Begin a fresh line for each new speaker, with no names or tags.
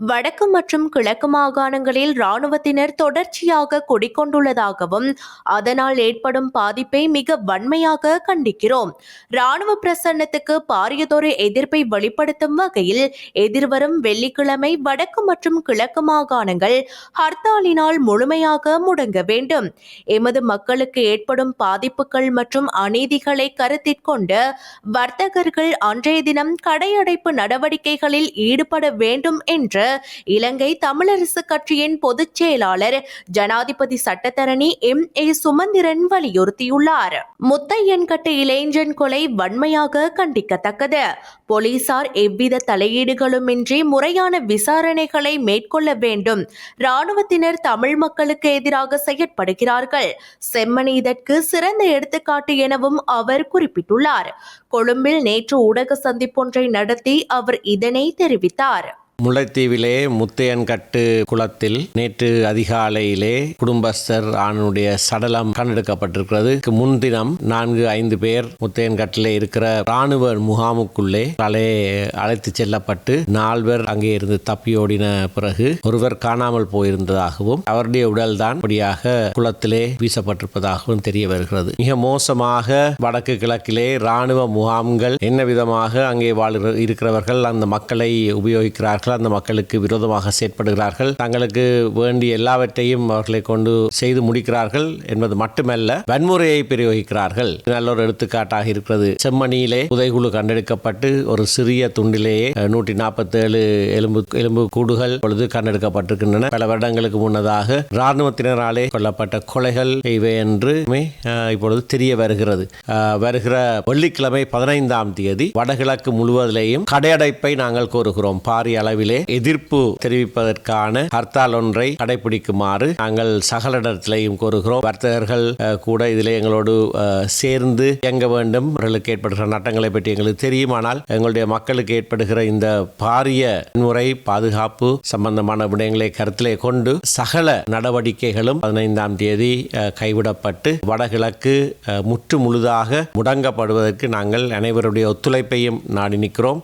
வடக்கு மற்றும் கிழக்கு மாகாணங்களில் ராணுவத்தினர் தொடர்ச்சியாக குடிக்கொண்டுள்ளதாகவும் அதனால் ஏற்படும் பாதிப்பை மிக வன்மையாக கண்டிக்கிறோம். ராணுவ பிரசன்னத்துக்கு பாரியதொரு எதிர்ப்பை வெளிப்படுத்தும் வகையில் எதிர்வரும் வெள்ளிக்கிழமை வடக்கு மற்றும் கிழக்கு மாகாணங்கள் ஹர்த்தாலினால் முழுமையாக முடங்க வேண்டும். எமது மக்களுக்கு ஏற்படும் பாதிப்புகள் மற்றும் அநீதிகளை கருத்திற்கொண்டு வர்த்தகர்கள் அன்றைய தினம் கடையடைப்பு நடவடிக்கைகளில் ஈடுபட வேண்டும் என்று இலங்கை தமிழரசு கட்சியின் பொதுச் செயலாளர் ஜனாதிபதி சட்டத்தரணி எம். ஏ. சுமந்திரன் வலியுறுத்தியுள்ளார். முத்தையன்கட்டு இளைஞன் கொலை வன்மையாக கண்டிக்கத்தக்கது. போலீசார் எவ்வித தலையீடுகளுமின்றி முறையான விசாரணைகளை மேற்கொள்ள வேண்டும். இராணுவத்தினர் தமிழ் மக்களுக்கு எதிராக செயற்படுகிறார்கள். செம்மணி இதற்கு சிறந்த எடுத்துக்காட்டு எனவும் அவர் குறிப்பிட்டுள்ளார். கொழும்பில் நேற்று ஊடக சந்திப்பொன்றை நடத்தி அவர் இதனை தெரிவித்தார்.
முல்லைத்தீவிலே முத்தையன்கட்டு குளத்தில் நேற்று அதிகாலையிலே குடும்பஸ்தர் ஆணுடைய சடலம் கண்டெடுக்கப்பட்டிருக்கிறது. முன்தினம் நான்கு ஐந்து பேர் முத்தையன்கட்டிலே இருக்கிற ராணுவ முகாமுக்குள்ளே அலை அழைத்து செல்லப்பட்டு நால்வர் அங்கே இருந்து தப்பியோடின பிறகு ஒருவர் காணாமல் போயிருந்ததாகவும் அவருடைய உடல்தான் படியாக குளத்திலே வீசப்பட்டிருப்பதாகவும் தெரிய வருகிறது. மிக மோசமாக வடக்கு கிழக்கிலே இராணுவ முகாம்கள் என்ன விதமாக அங்கே வாழ்கிற இருக்கிறவர்கள் அந்த மக்களை உபயோகிக்கிறார்கள் அந்த மக்களுக்கு விரோதமாக செயற்படுகிறார்கள். தங்களுக்கு வேண்டிய எல்லாவற்றையும் அவர்களை கொண்டு செய்து முடிக்கிறார்கள் என்பது மட்டுமல்ல வன்முறையை பிரயோகிக்கிறார்கள். நல்ல ஒரு எடுத்துக்காட்டாக இருக்கிறது. செம்மணியிலே புதைகுழு கண்டெடுக்கப்பட்டு ஒரு சிறிய துண்டிலேயே நூற்றி நாற்பத்தேழு எலும்பு எலும்பு கூடுகள் பொழுது கண்டெடுக்கப்பட்டிருக்கின்றன. பல வருடங்களுக்கு முன்னதாக இராணுவத்தினராலே கொல்லப்பட்ட கொலைகள் இவை என்று இப்பொழுது தெரிய வருகிறது. வருகிற வெள்ளிக்கிழமை பதினைந்தாம் தேதி வடகிழக்கு முழுவதிலேயும் கடையடைப்பை நாங்கள் கோருகிறோம். பாரிய அளவில் எதிர்ப்பு தெரிவிப்பதற்கான ஹர்த்தால் ஒன்றை கடைபிடிக்குமாறு நாங்கள் சகலிடத்திலையும் கோருகிறோம். வர்த்தகர்கள் கூட இதில் எங்களோடு சேர்ந்து இயங்க வேண்டும். அவர்களுக்கு ஏற்படுகிற நட்டங்களை பற்றி எங்களுக்கு தெரியுமானால் எங்களுடைய மக்களுக்கு ஏற்படுகிற இந்த பாரிய முறை பாதுகாப்பு சம்பந்தமான விடயங்களை கருத்திலே கொண்டு சகல நடவடிக்கைகளும் பதினைந்தாம் தேதி கைவிடப்பட்டு வடகிழக்கு முற்று முழுதாக முடங்கப்படுவதற்கு நாங்கள் அனைவருடைய ஒத்துழைப்பையும் நாடி நிற்கிறோம்.